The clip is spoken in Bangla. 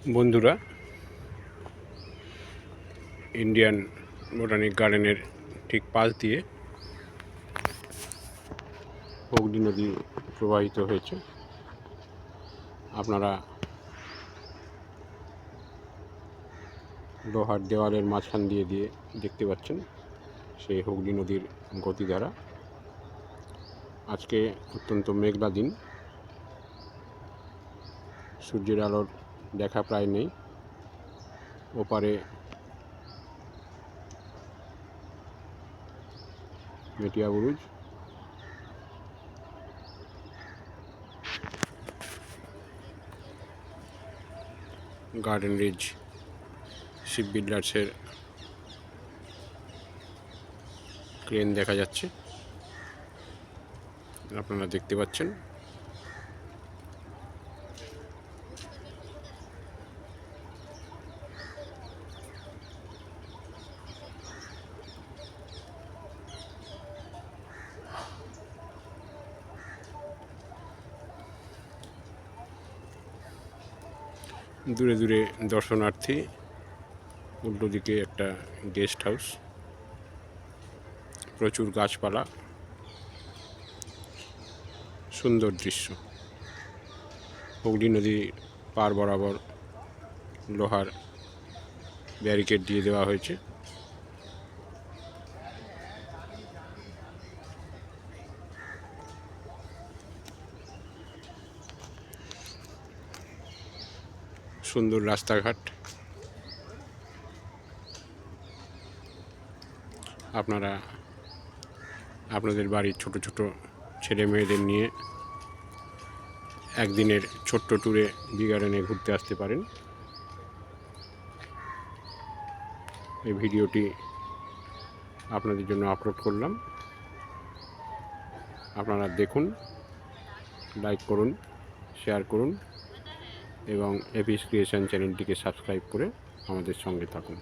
বন্ধুরা ইন্ডিয়ান বোটানিক গার্ডেনের ঠিক পাশ দিয়ে হুগলি নদী প্রবাহিত হয়েছে। আপনারা লোহার দেওয়ালের মাঝখান দিয়ে দিয়ে দেখতে পাচ্ছেন সেই হুগলি নদীর গতিধারা আজকে অত্যন্ত মেঘলা দিন। সূর্যের আলোর দেখা প্রায় নেই। ওপারে Metiabruz. Garden Reach Ship বিল্ডার্সের ক্রেন দেখা যাচ্ছে। আপনারা দেখতে পাচ্ছেন। দূরে দূরে দর্শনার্থী, উল্টো দিকে একটা গেস্ট হাউস প্রচুর গাছপালা, সুন্দর দৃশ্য। হুগলি নদী পার বরাবর লোহার ব্যারিকেড দিয়ে দেওয়া হয়েছে। সুন্দর রাস্তাঘাট। আপনারা, আপনাদের বাড়ির ছোট ছোট ছেলে মেয়েদের নিয়ে একদিনের ছোট্ট ট্যুরে বিগার্ডেনে ঘুরতে আসতে পারেন। এই ভিডিওটি আপনাদের জন্য আপলোড করলাম। আপনারা দেখুন, লাইক করুন, শেয়ার করুন। এবং এপিস ক্রিয়েশন চ্যানেলটিকে সাবস্ক্রাইব করে আমাদের সঙ্গে থাকুন।